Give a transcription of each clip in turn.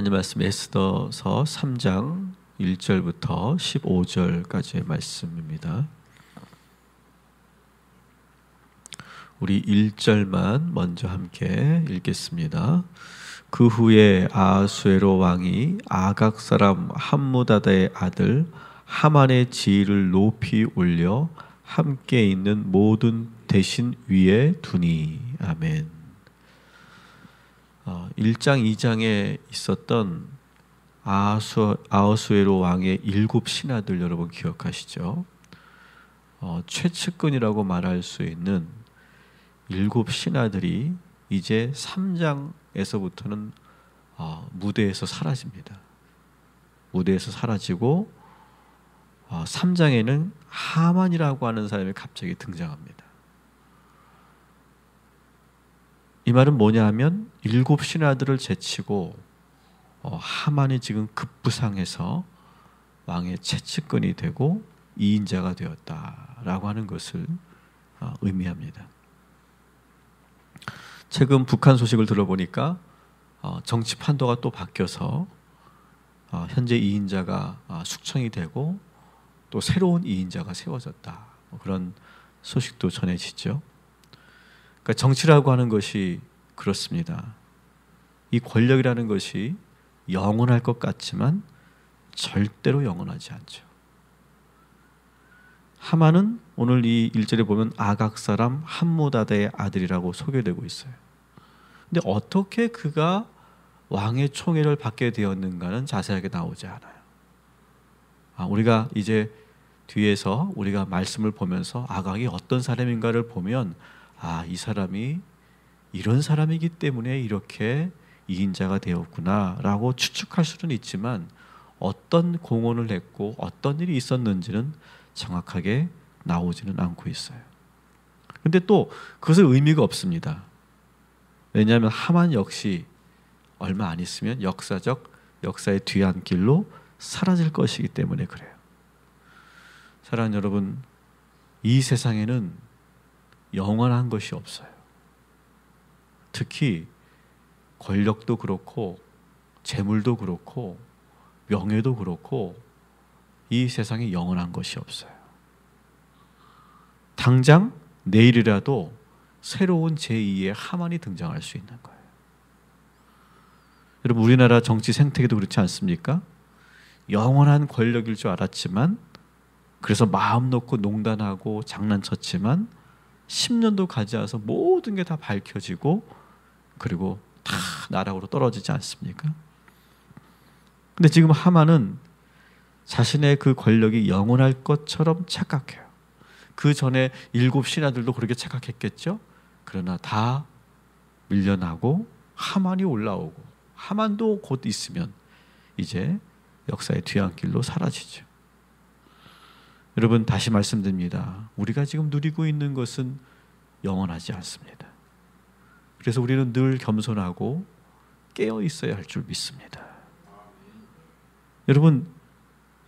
하나님 말씀 에스더서 3장 1절부터 15절까지의 말씀입니다. 우리 1절만 먼저 함께 읽겠습니다. 그 후에 아수에로 왕이 아각 사람 함무다다의 아들 하만의 지위를 높이 올려 함께 있는 모든 대신 위에 두니 아멘. 어, 1장 2장에 있었던 아수, 아수에로 왕의 일곱 신하들 여러분 기억하시죠? 어, 최측근이라고 말할 수 있는 일곱 신하들이 이제 3장에서부터는 어, 무대에서 사라집니다. 무대에서 사라지고 어, 3장에는 하만이라고 하는 사람이 갑자기 등장합니다. 이 말은 뭐냐 하면 일곱 신하들을 제치고 어, 하만이 지금 급부상해서 왕의 채측근이 되고 이인자가 되었다라고 하는 것을 어, 의미합니다. 최근 북한 소식을 들어보니까 어, 정치 판도가 또 바뀌어서 어, 현재 이인자가 어, 숙청이 되고 또 새로운 이인자가 세워졌다 뭐 그런 소식도 전해지죠. 그러니까 정치라고 하는 것이 그렇습니다. 이 권력이라는 것이 영원할 것 같지만 절대로 영원하지 않죠. 하만은 오늘 이 1절에 보면 아각 사람 함모다다의 아들이라고 소개되고 있어요. 근데 어떻게 그가 왕의 총애를 받게 되었는가는 자세하게 나오지 않아요. 아, 우리가 이제 뒤에서 우리가 말씀을 보면서 아각이 어떤 사람인가를 보면 아, 이 사람이 이런 사람이기 때문에 이렇게 이인자가 되었구나라고 추측할 수는 있지만 어떤 공헌을 했고 어떤 일이 있었는지는 정확하게 나오지는 않고 있어요. 근데 또 그것은 의미가 없습니다. 왜냐하면 하만 역시 얼마 안 있으면 역사적 역사의 뒤안길로 사라질 것이기 때문에 그래요. 사랑하는 여러분, 이 세상에는 영원한 것이 없어요. 특히 권력도 그렇고 재물도 그렇고 명예도 그렇고 이 세상에 영원한 것이 없어요. 당장 내일이라도 새로운 제2의 하만이 등장할 수 있는 거예요. 여러분 우리나라 정치 생태계도 그렇지 않습니까? 영원한 권력일 줄 알았지만 그래서 마음 놓고 농단하고 장난쳤지만 10년도 가지 않아서 모든 게 다 밝혀지고 그리고 다 나락으로 떨어지지 않습니까? 근데 지금 하만은 자신의 그 권력이 영원할 것처럼 착각해요. 그 전에 일곱 신하들도 그렇게 착각했겠죠. 그러나 다 밀려나고 하만이 올라오고 하만도 곧 있으면 이제 역사의 뒤안길로 사라지죠. 여러분 다시 말씀드립니다. 우리가 지금 누리고 있는 것은 영원하지 않습니다. 그래서 우리는 늘 겸손하고 깨어 있어야 할 줄 믿습니다. 여러분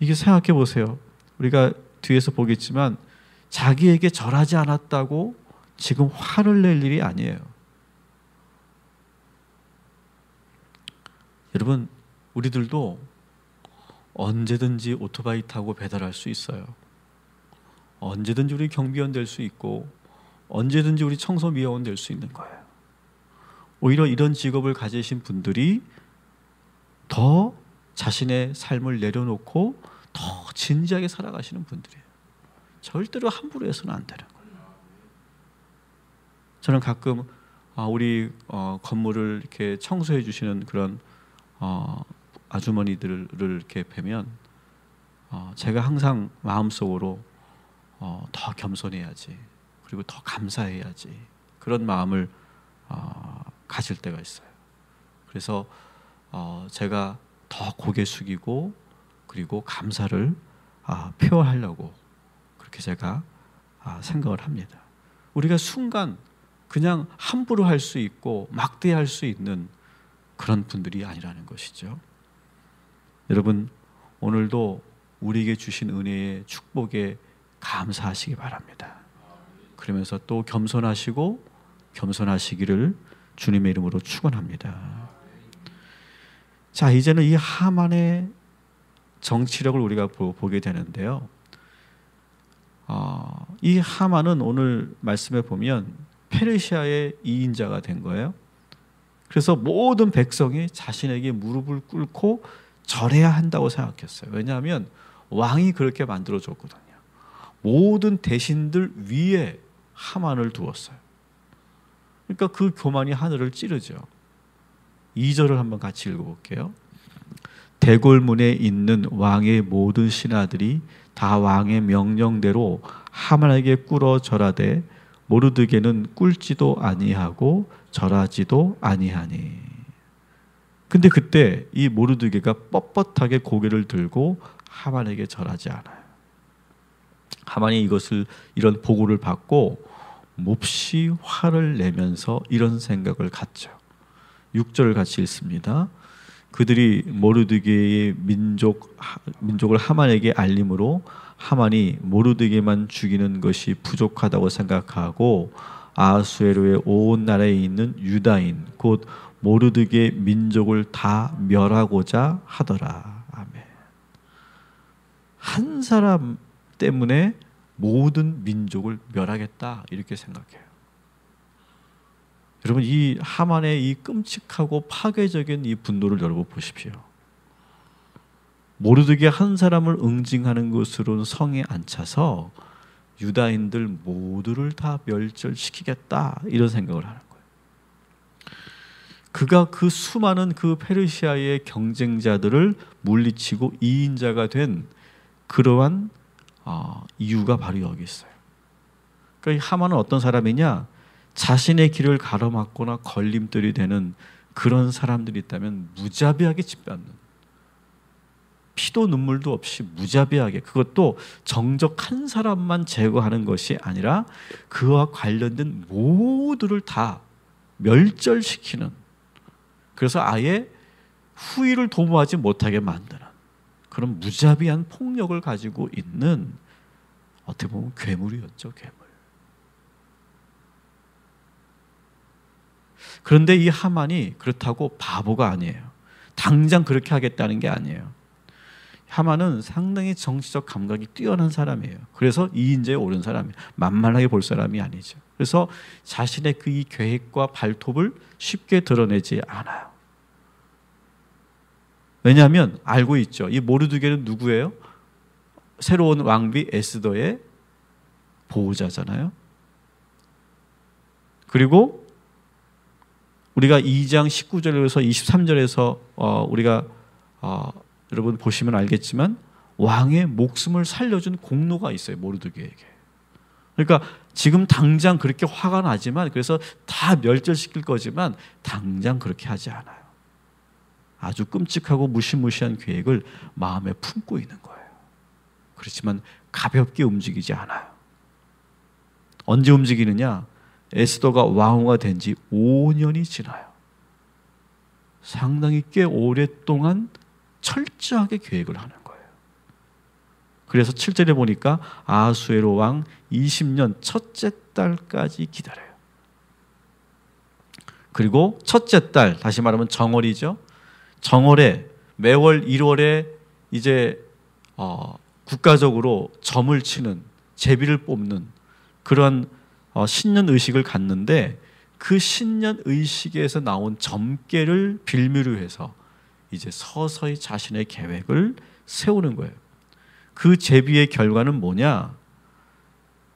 이게 생각해 보세요. 우리가 뒤에서 보겠지만 자기에게 절하지 않았다고 지금 화를 낼 일이 아니에요. 여러분 우리들도 언제든지 오토바이 타고 배달할 수 있어요. 언제든지 우리 경비원 될 수 있고 언제든지 우리 청소 미화원 될 수 있는 거예요. 오히려 이런 직업을 가지신 분들이 더 자신의 삶을 내려놓고 더 진지하게 살아가시는 분들이에요. 절대로 함부로 해서는 안 되는 거예요. 저는 가끔 아, 우리 어, 건물을 이렇게 청소해 주시는 그런 어, 아주머니들을 이렇게 뵈면 어, 제가 항상 마음속으로 어, 더 겸손해야지 그리고 더 감사해야지 그런 마음을 어, 가질 때가 있어요. 그래서 어, 제가 더 고개 숙이고 그리고 감사를 아, 표하려고 그렇게 제가 아, 생각을 합니다. 우리가 순간 그냥 함부로 할 수 있고 막대할 수 있는 그런 분들이 아니라는 것이죠. 여러분 오늘도 우리에게 주신 은혜의 축복에 감사하시기 바랍니다. 그러면서 또 겸손하시고 겸손하시기를 주님의 이름으로 축원합니다. 자, 이제는 이 하만의 정치력을 우리가 보, 게 되는데요. 어, 이 하만은 오늘 말씀에 보면 페르시아의 이인자가 된 거예요. 그래서 모든 백성이 자신에게 무릎을 꿇고 절해야 한다고 생각했어요. 왜냐하면 왕이 그렇게 만들어 줬거든요. 모든 대신들 위에 하만을 두었어요. 그러니까 그 교만이 하늘을 찌르죠. 2절을 한번 같이 읽어볼게요. 대궐문에 있는 왕의 모든 신하들이 다 왕의 명령대로 하만에게 꿇어 절하되 모르드게는 꿇지도 아니하고 절하지도 아니하니. 근데 그때 이 모르드게가 뻣뻣하게 고개를 들고 하만에게 절하지 않아요. 하만이 이것을 이런 보고를 받고 몹시 화를 내면서 이런 생각을 갖죠. 6절 같이 읽습니다. 그들이 모르드게의 민족 민족을 하만에게 알림으로 하만이 모르드게만 죽이는 것이 부족하다고 생각하고 아수에로의 온 나라에 있는 유다인 곧 모르드게 민족을 다 멸하고자 하더라. 아멘. 한 사람 때문에 모든 민족을 멸하겠다 이렇게 생각해요. 여러분 이 하만의 이 끔찍하고 파괴적인 이 분노를 여러분 보십시오. 모르드게 한 사람을 응징하는 것으로는 성에 안 차서 유다인들 모두를 다 멸절시키겠다 이런 생각을 하는 거예요. 그가 그 수많은 그 페르시아의 경쟁자들을 물리치고 이인자가 된 그러한 어, 이유가 바로 여기 있어요. 그러니까 하만은 어떤 사람이냐? 자신의 길을 가로막거나 걸림돌이 되는 그런 사람들이 있다면 무자비하게 짓밟는 피도 눈물도 없이 무자비하게 그것도 정적 한 사람만 제거하는 것이 아니라 그와 관련된 모두를 다 멸절시키는 그래서 아예 후위를 도모하지 못하게 만드는 그런 무자비한 폭력을 가지고 있는 어떻게 보면 괴물이었죠 괴물. 그런데 이 하만이 그렇다고 바보가 아니에요. 당장 그렇게 하겠다는 게 아니에요. 하만은 상당히 정치적 감각이 뛰어난 사람이에요. 그래서 이인제에 오른 사람이에요. 만만하게 볼 사람이 아니죠. 그래서 자신의 그 이 계획과 발톱을 쉽게 드러내지 않아요. 왜냐하면 알고 있죠. 이 모르드게는 누구예요? 새로운 왕비 에스더의 보호자잖아요. 그리고 우리가 2장 19절에서 23절에서 어, 우리가 어, 여러분 보시면 알겠지만 왕의 목숨을 살려준 공로가 있어요 모르드게에게. 그러니까 지금 당장 그렇게 화가 나지만 그래서 다 멸절시킬 거지만 당장 그렇게 하지 않아요. 아주 끔찍하고 무시무시한 계획을 마음에 품고 있는 거예요. 그렇지만 가볍게 움직이지 않아요. 언제 움직이느냐? 에스더가 왕후가 된 지 5년이 지나요. 상당히 꽤 오랫동안 철저하게 계획을 하는 거예요. 그래서 7절에 보니까 아수에로 왕 20년 첫째 달까지 기다려요. 그리고 첫째 달, 다시 말하면 정월이죠. 정월에 매월 1월에 이제 어, 국가적으로 점을 치는 제비를 뽑는 그런 어, 신년 의식을 갖는데 그 신년 의식에서 나온 점괘를 빌미로 해서 이제 서서히 자신의 계획을 세우는 거예요. 그 제비의 결과는 뭐냐?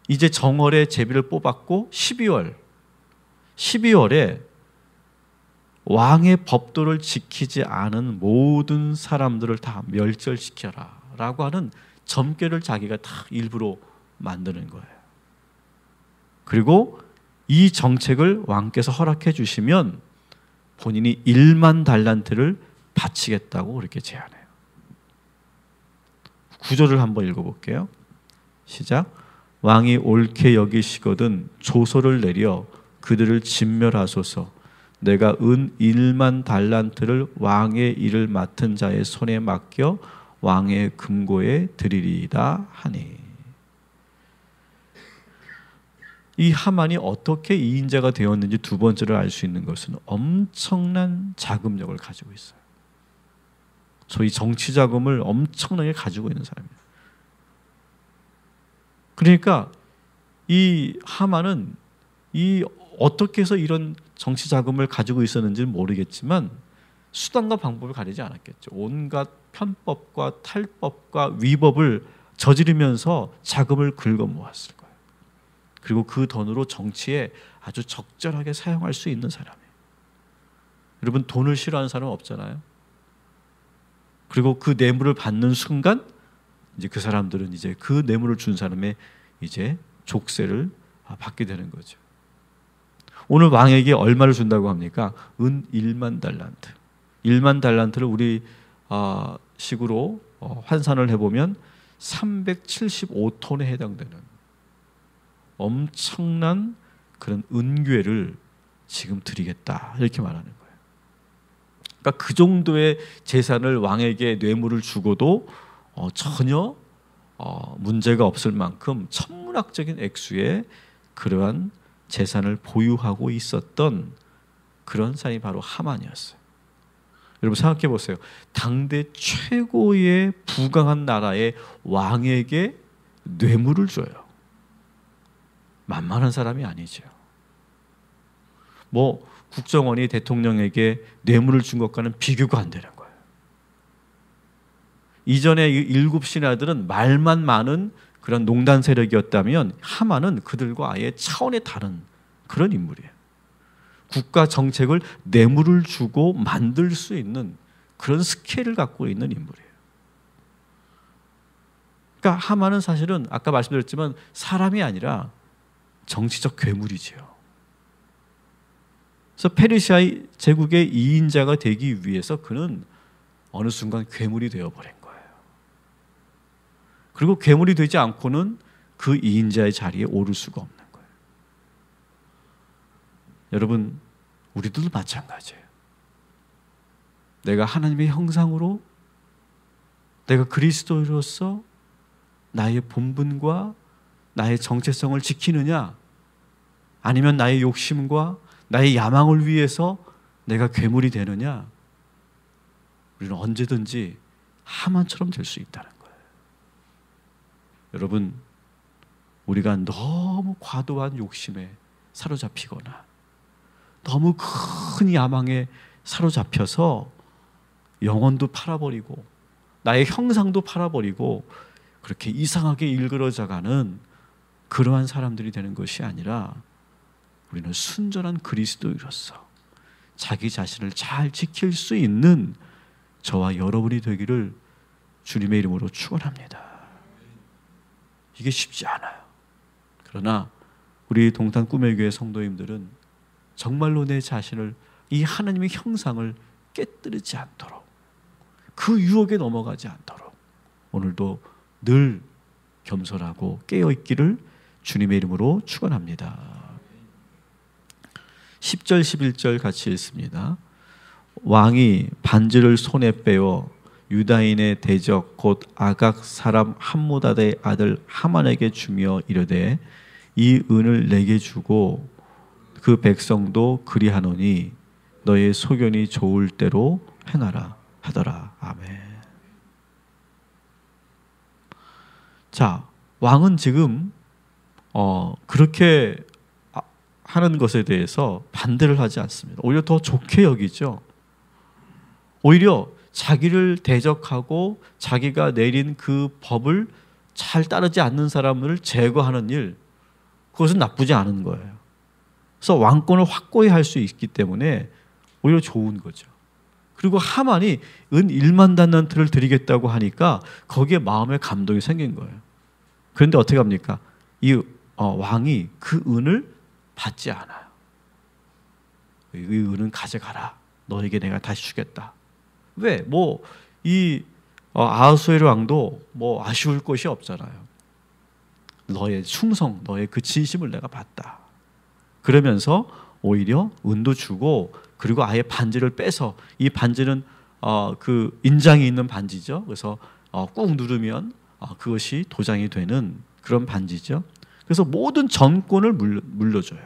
이제 정월에 제비를 뽑았고 12월 12월에 왕의 법도를 지키지 않은 모든 사람들을 다 멸절시켜라 라고 하는 점괘를 자기가 다 일부러 만드는 거예요. 그리고 이 정책을 왕께서 허락해 주시면 본인이 1만 달란트를 바치겠다고 그렇게 제안해요. 구절을 한번 읽어볼게요. 시작. 왕이 옳게 여기시거든 조소를 내려 그들을 진멸하소서. 내가 은 1만 달란트를 왕의 일을 맡은 자의 손에 맡겨 왕의 금고에 드리리다 하니. 이 하만이 어떻게 이 인자가 되었는지 두 번째로 알 수 있는 것은 엄청난 자금력을 가지고 있어요. 소위 정치 자금을 엄청나게 가지고 있는 사람이에요. 그러니까 이 하만은 이 어떻게 해서 이런 정치 자금을 가지고 있었는지는 모르겠지만 수단과 방법을 가리지 않았겠죠. 온갖 편법과 탈법과 위법을 저지르면서 자금을 긁어 모았을 거예요. 그리고 그 돈으로 정치에 아주 적절하게 사용할 수 있는 사람이에요. 여러분 돈을 싫어하는 사람 없잖아요. 그리고 그 뇌물을 받는 순간 이제 그 사람들은 이제 그 뇌물을 준 사람의 이제 족쇄를 받게 되는 거죠. 오늘 왕에게 얼마를 준다고 합니까? 은 1만 달란트. 1만 달란트를 우리 아, 식으로 어, 환산을 해보면 375톤에 해당되는 엄청난 그런 은괴를 지금 드리겠다 이렇게 말하는 거예요. 그러니까 그 정도의 재산을 왕에게 뇌물을 주고도 어, 전혀 어, 문제가 없을 만큼 천문학적인 액수의 그러한 재산을 보유하고 있었던 그런 사람이 바로 하만이었어요. 여러분 생각해 보세요. 당대 최고의 부강한 나라의 왕에게 뇌물을 줘요. 만만한 사람이 아니죠. 뭐 국정원이 대통령에게 뇌물을 준 것과는 비교가 안 되는 거예요. 이전에 일곱 신하들은 말만 많은 그런 농단 세력이었다면 하만은 그들과 아예 차원이 다른 그런 인물이에요. 국가 정책을 뇌물을 주고 만들 수 있는 그런 스케일을 갖고 있는 인물이에요. 그러니까 하만은 사실은 아까 말씀드렸지만 사람이 아니라 정치적 괴물이지요. 그래서 페르시아 제국의 이인자가 되기 위해서 그는 어느 순간 괴물이 되어버린. 그리고 괴물이 되지 않고는 그 이인자의 자리에 오를 수가 없는 거예요. 여러분, 우리들도 마찬가지예요. 내가 하나님의 형상으로 내가 그리스도로서 나의 본분과 나의 정체성을 지키느냐 아니면 나의 욕심과 나의 야망을 위해서 내가 괴물이 되느냐 우리는 언제든지 하만처럼 될 수 있다는. 여러분 우리가 너무 과도한 욕심에 사로잡히거나 너무 큰 야망에 사로잡혀서 영혼도 팔아버리고 나의 형상도 팔아버리고 그렇게 이상하게 일그러져가는 그러한 사람들이 되는 것이 아니라 우리는 순전한 그리스도인으로서 자기 자신을 잘 지킬 수 있는 저와 여러분이 되기를 주님의 이름으로 축원합니다. 이게 쉽지 않아요. 그러나 우리 동탄 꿈의 교회 성도님들은 정말로 내 자신을 이 하나님의 형상을 깨뜨리지 않도록 그 유혹에 넘어가지 않도록 오늘도 늘 겸손하고 깨어 있기를 주님의 이름으로 축원합니다. 10절 11절 같이 읽습니다. 왕이 반지를 손에 빼어 유다인의 대적 곧 아각 사람 함무다의 아들 하만에게 주며 이르되 이 은을 내게 주고 그 백성도 그리하노니 너의 소견이 좋을 대로 행하라 하더라. 아멘. 자, 왕은 지금 어, 그렇게 하는 것에 대해서 반대를 하지 않습니다. 오히려 더 좋게 여기죠. 오히려 자기를 대적하고 자기가 내린 그 법을 잘 따르지 않는 사람을 제거하는 일, 그것은 나쁘지 않은 거예요. 그래서 왕권을 확고히 할 수 있기 때문에 오히려 좋은 거죠. 그리고 하만이 은 1만 단란트를 드리겠다고 하니까 거기에 마음의 감동이 생긴 거예요. 그런데 어떻게 합니까? 이 어, 왕이 그 은을 받지 않아요. 이 은은 가져가라. 너에게 내가 다시 주겠다. 왜? 뭐이 어, 아하수에르 왕도 뭐 아쉬울 것이 없잖아요. 너의 충성, 너의 그 진심을 내가 봤다. 그러면서 오히려 은도 주고 그리고 아예 반지를 빼서 이 반지는 어, 그 인장이 있는 반지죠. 그래서 어, 꾹 누르면 어, 그것이 도장이 되는 그런 반지죠. 그래서 모든 전권을 물려, 물려줘요.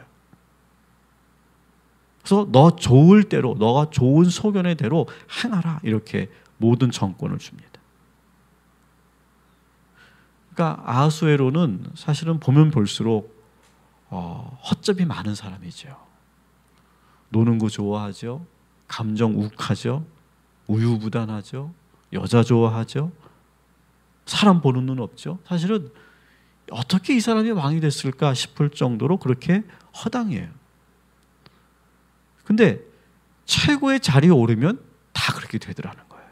그래서 너 좋을 대로 너가 좋은 소견의 대로 행하라 이렇게 모든 정권을 줍니다. 그러니까 아수에로는 사실은 보면 볼수록 어, 헛점이 많은 사람이죠. 노는 거 좋아하죠. 감정 욱하죠. 우유부단하죠. 여자 좋아하죠. 사람 보는 눈 없죠. 사실은 어떻게 이 사람이 왕이 됐을까 싶을 정도로 그렇게 허당해요. 근데 최고의 자리에 오르면 다 그렇게 되더라는 거예요.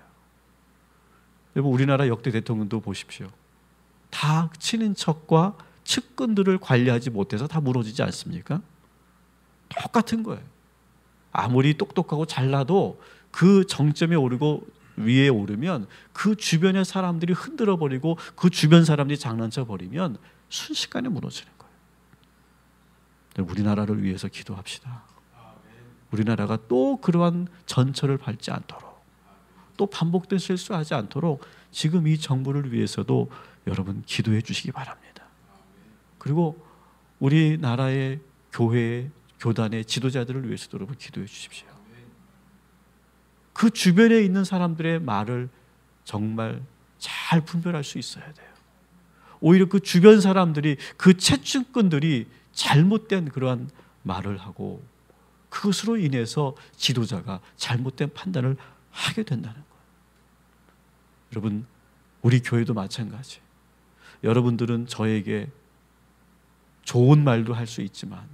여러분 우리나라 역대 대통령도 보십시오. 다 친인척과 측근들을 관리하지 못해서 다 무너지지 않습니까? 똑같은 거예요. 아무리 똑똑하고 잘나도 그 정점에 오르고 위에 오르면 그 주변의 사람들이 흔들어 버리고 그 주변 사람들이 장난쳐 버리면 순식간에 무너지는 거예요. 우리나라를 위해서 기도합시다. 우리나라가 또 그러한 전철을 밟지 않도록 또 반복된 실수하지 않도록 지금 이 정부를 위해서도 여러분 기도해 주시기 바랍니다. 그리고 우리나라의 교회, 교단의 지도자들을 위해서도 여러분 기도해 주십시오. 그 주변에 있는 사람들의 말을 정말 잘 분별할 수 있어야 돼요. 오히려 그 주변 사람들이 그 채찍꾼들이 잘못된 그러한 말을 하고 그것으로 인해서 지도자가 잘못된 판단을 하게 된다는 거예요. 여러분, 우리 교회도 마찬가지. 여러분들은 저에게 좋은 말도 할 수 있지만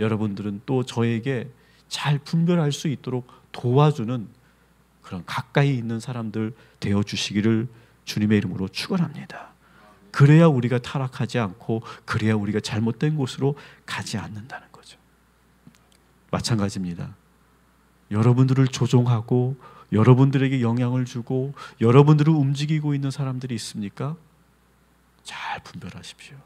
여러분들은 또 저에게 잘 분별할 수 있도록 도와주는 그런 가까이 있는 사람들 되어 주시기를 주님의 이름으로 축원합니다. 그래야 우리가 타락하지 않고 그래야 우리가 잘못된 곳으로 가지 않는다는. 마찬가지입니다. 여러분들을 조종하고 여러분들에게 영향을 주고 여러분들을 움직이고 있는 사람들이 있습니까? 잘 분별하십시오.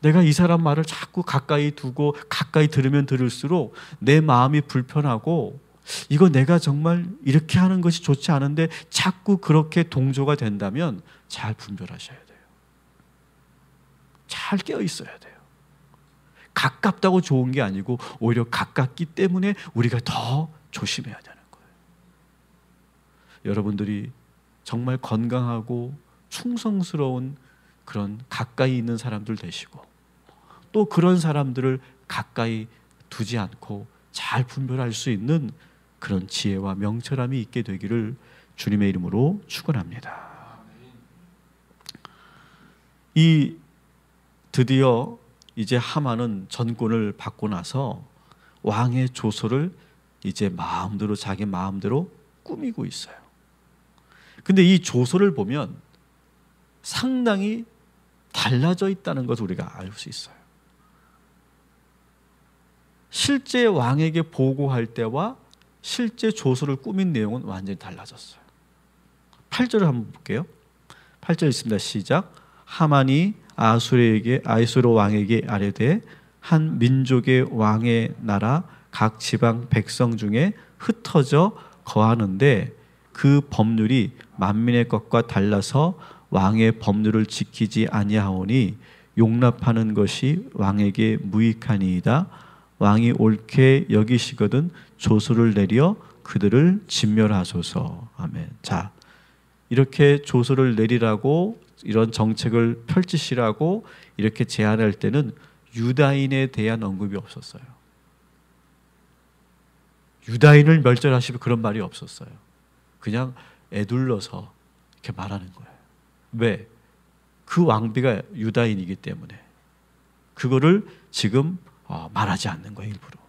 내가 이 사람 말을 자꾸 가까이 두고 가까이 들으면 들을수록 내 마음이 불편하고 이거 내가 정말 이렇게 하는 것이 좋지 않은데 자꾸 그렇게 동조가 된다면 잘 분별하셔야 돼요. 잘 깨어 있어야 돼요. 가깝다고 좋은 게 아니고 오히려 가깝기 때문에 우리가 더 조심해야 되는 거예요. 여러분들이 정말 건강하고 충성스러운 그런 가까이 있는 사람들 되시고 또 그런 사람들을 가까이 두지 않고 잘 분별할 수 있는 그런 지혜와 명철함이 있게 되기를 주님의 이름으로 축원합니다. 이 드디어 이제 하만은 전권을 받고 나서 왕의 조서를 이제 마음대로 자기 마음대로 꾸미고 있어요. 근데 이 조서를 보면 상당히 달라져 있다는 것을 우리가 알 수 있어요. 실제 왕에게 보고할 때와 실제 조서를 꾸민 내용은 완전히 달라졌어요. 8절을 한번 볼게요. 8절 있습니다. 시작. 하만이 아수르에게 아이수르 왕에게 아뢰되 한 민족의 왕의 나라 각 지방 백성 중에 흩어져 거하는데 그 법률이 만민의 것과 달라서 왕의 법률을 지키지 아니하오니 용납하는 것이 왕에게 무익하니이다. 왕이 옳게 여기시거든 조소를 내려 그들을 진멸하소서. 아멘. 자, 이렇게 조소를 내리라고 이런 정책을 펼치시라고 이렇게 제안할 때는 유다인에 대한 언급이 없었어요. 유다인을 멸절하시면 그런 말이 없었어요. 그냥 애둘러서 이렇게 말하는 거예요. 왜? 그 왕비가 유다인이기 때문에. 그거를 지금 어, 말하지 않는 거예요, 일부러.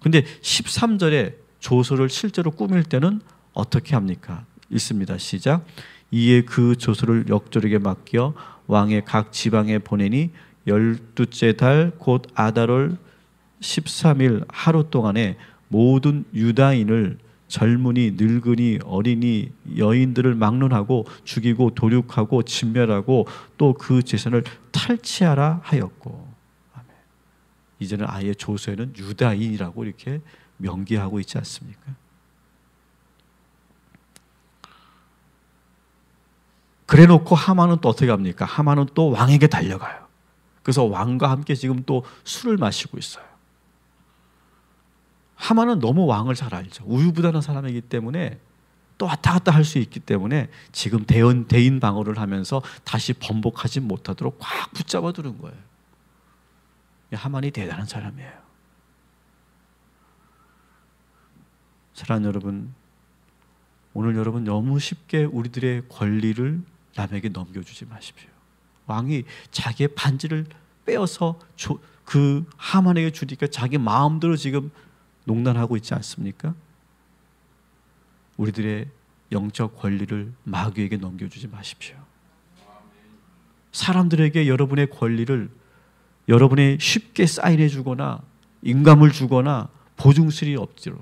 근데 13절에 조서를 실제로 꾸밀 때는 어떻게 합니까? 있습니다. 시작. 이에 그 조서를 역조에게 맡겨 왕의 각 지방에 보내니 열두째 달 곧 아달월 13일 하루 동안에 모든 유다인을 젊은이, 늙은이, 어린이, 여인들을 막론하고 죽이고 도륙하고 진멸하고 또 그 재산을 탈취하라 하였고 이제는 아예 조서에는 유다인이라고 이렇게 명기하고 있지 않습니까? 그래 놓고 하만은 또 어떻게 합니까? 하만은 또 왕에게 달려가요. 그래서 왕과 함께 지금 또 술을 마시고 있어요. 하만은 너무 왕을 잘 알죠. 우유부단한 사람이기 때문에 또 왔다 갔다 할 수 있기 때문에 지금 대인, 대인 방어를 하면서 다시 번복하지 못하도록 꽉 붙잡아 두는 거예요. 하만이 대단한 사람이에요. 사랑하는 여러분, 오늘 여러분 너무 쉽게 우리들의 권리를 남에게 넘겨주지 마십시오. 왕이 자기의 반지를 빼어서 그 하만에게 주니까 자기 마음대로 지금 농단하고 있지 않습니까? 우리들의 영적 권리를 마귀에게 넘겨주지 마십시오. 사람들에게 여러분의 권리를 여러분이 쉽게 사인해 주거나 인감을 주거나 보증술이 없지로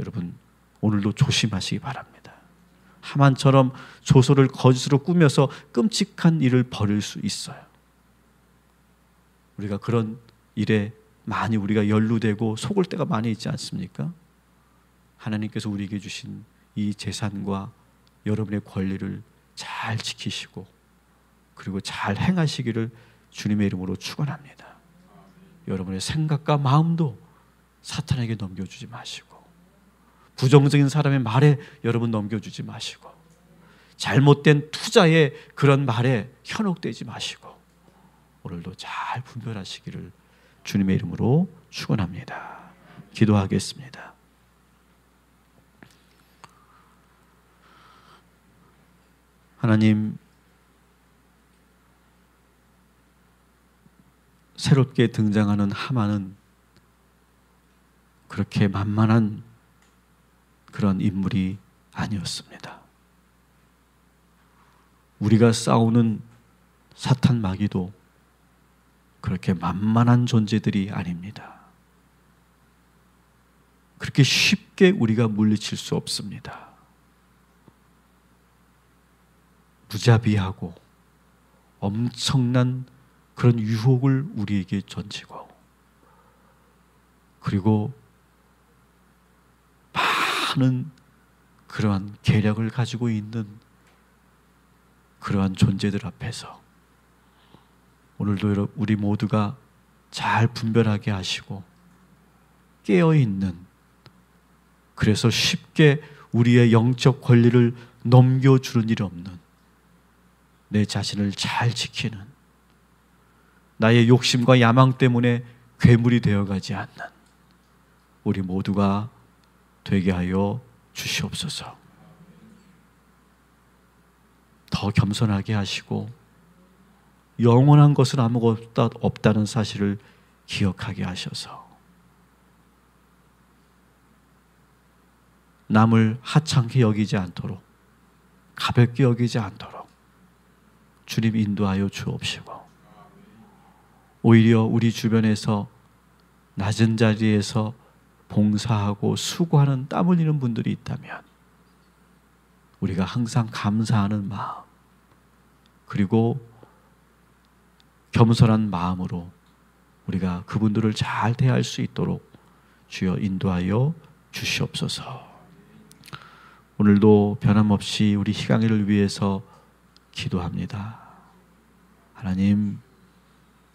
여러분 오늘도 조심하시기 바랍니다. 하만처럼 조소를 거짓으로 꾸며서 끔찍한 일을 벌일 수 있어요. 우리가 그런 일에 많이 우리가 연루되고 속을 때가 많이 있지 않습니까? 하나님께서 우리에게 주신 이 재산과 여러분의 권리를 잘 지키시고 그리고 잘 행하시기를 주님의 이름으로 축원합니다. 여러분의 생각과 마음도 사탄에게 넘겨주지 마시고 부정적인 사람의 말에 여러분 넘겨주지 마시고 잘못된 투자의 그런 말에 현혹되지 마시고 오늘도 잘 분별하시기를 주님의 이름으로 축원합니다. 기도하겠습니다. 하나님 새롭게 등장하는 하만은 그렇게 만만한 그런 인물이 아니었습니다. 우리가 싸우는 사탄 마귀도 그렇게 만만한 존재들이 아닙니다. 그렇게 쉽게 우리가 물리칠 수 없습니다. 무자비하고 엄청난 그런 유혹을 우리에게 던지고 그리고 많은 그러한 계략을 가지고 있는 그러한 존재들 앞에서 오늘도 우리 모두가 잘 분별하게 하시고 깨어 있는 그래서 쉽게 우리의 영적 권리를 넘겨주는 일 없는 내 자신을 잘 지키는 나의 욕심과 야망 때문에 괴물이 되어가지 않는 우리 모두가 되게 하여 주시옵소서. 더 겸손하게 하시고 영원한 것은 아무것도 없다는 사실을 기억하게 하셔서 남을 하찮게 여기지 않도록 가볍게 여기지 않도록 주님 인도하여 주옵시고 오히려 우리 주변에서 낮은 자리에서 봉사하고 수고하는 땀 흘리는 분들이 있다면 우리가 항상 감사하는 마음 그리고 겸손한 마음으로 우리가 그분들을 잘 대할 수 있도록 주여 인도하여 주시옵소서. 오늘도 변함없이 우리 희강이를 위해서 기도합니다. 하나님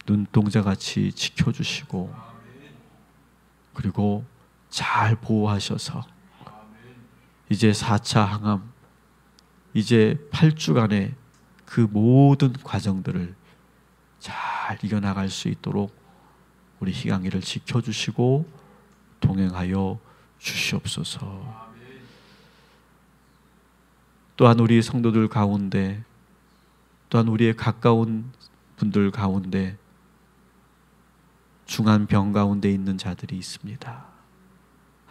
눈동자 같이 지켜주시고 그리고 잘 보호하셔서 이제 4차 항암 이제 8주간의 그 모든 과정들을 잘 이겨나갈 수 있도록 우리 희강이를 지켜주시고 동행하여 주시옵소서. 또한 우리 성도들 가운데 또한 우리의 가까운 분들 가운데 중한 병 가운데 있는 자들이 있습니다.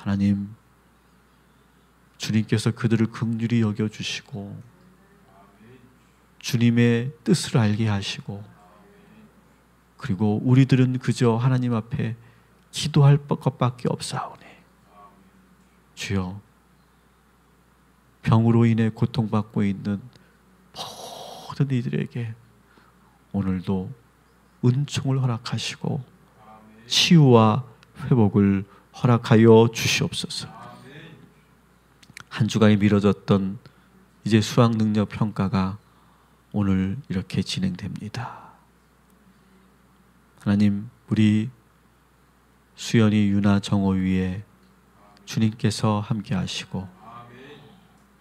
하나님, 주님께서 그들을 극률히 여겨 주시고 주님의 뜻을 알게 하시고 그리고 우리들은 그저 하나님 앞에 기도할 것밖에 없사오니 주여 병으로 인해 고통받고 있는 모든 이들에게 오늘도 은총을 허락하시고 치유와 회복을 허락하여 주시옵소서. 한 주간이 미뤄졌던 이제 수학 능력 평가가 오늘 이렇게 진행됩니다. 하나님, 우리 수연이 유나 정호 위에 주님께서 함께 하시고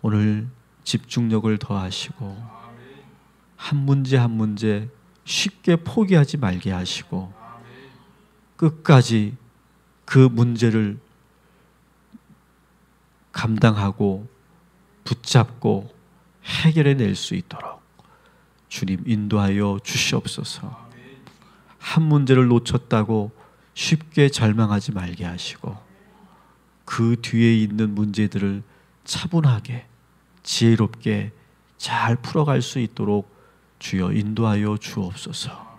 오늘 집중력을 더하시고 한 문제 한 문제 쉽게 포기하지 말게 하시고 끝까지 그 문제를 감당하고 붙잡고 해결해 낼 수 있도록 주님 인도하여 주시옵소서. 한 문제를 놓쳤다고 쉽게 절망하지 말게 하시고 그 뒤에 있는 문제들을 차분하게 지혜롭게 잘 풀어갈 수 있도록 주여 인도하여 주옵소서.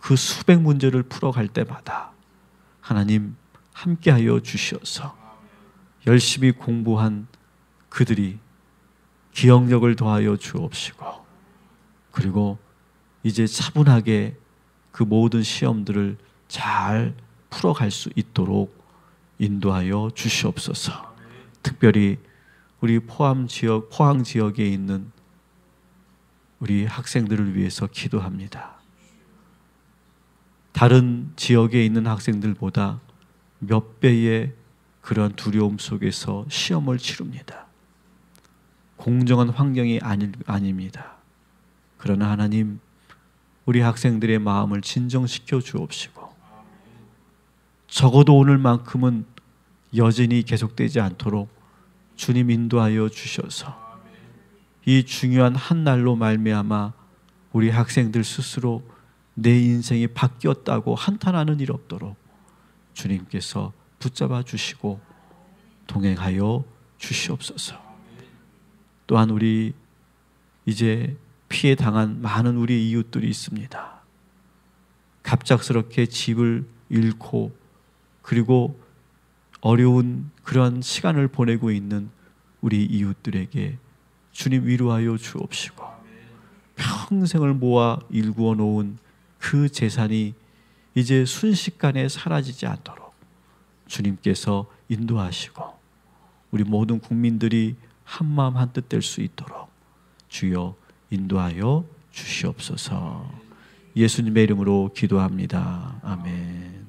그 수백 문제를 풀어갈 때마다 하나님 함께하여 주시어서 열심히 공부한 그들이 기억력을 더하여 주옵시고 그리고 이제 차분하게 그 모든 시험들을 잘 풀어갈 수 있도록 인도하여 주시옵소서. 특별히 우리 포함 지역, 포항 지역에 있는 우리 학생들을 위해서 기도합니다. 다른 지역에 있는 학생들보다 몇 배의 그런 두려움 속에서 시험을 치릅니다. 공정한 환경이 아니, 아닙니다. 그러나 하나님, 우리 학생들의 마음을 진정시켜 주옵시고, 적어도 오늘만큼은 여전히 계속되지 않도록 주님 인도하여 주셔서 이 중요한 한 날로 말미암아 우리 학생들 스스로 내 인생이 바뀌었다고 한탄하는 일 없도록 주님께서 붙잡아 주시고 동행하여 주시옵소서. 또한 우리 이제 피해 당한 많은 우리 이웃들이 있습니다. 갑작스럽게 집을 잃고 그리고 어려운 그런 시간을 보내고 있는 우리 이웃들에게 주님 위로하여 주옵시고 평생을 모아 일구어 놓은 그 재산이 이제 순식간에 사라지지 않도록 주님께서 인도하시고 우리 모든 국민들이 한마음 한뜻 될 수 있도록 주여 인도하여 주시옵소서. 예수님의 이름으로 기도합니다. 아멘.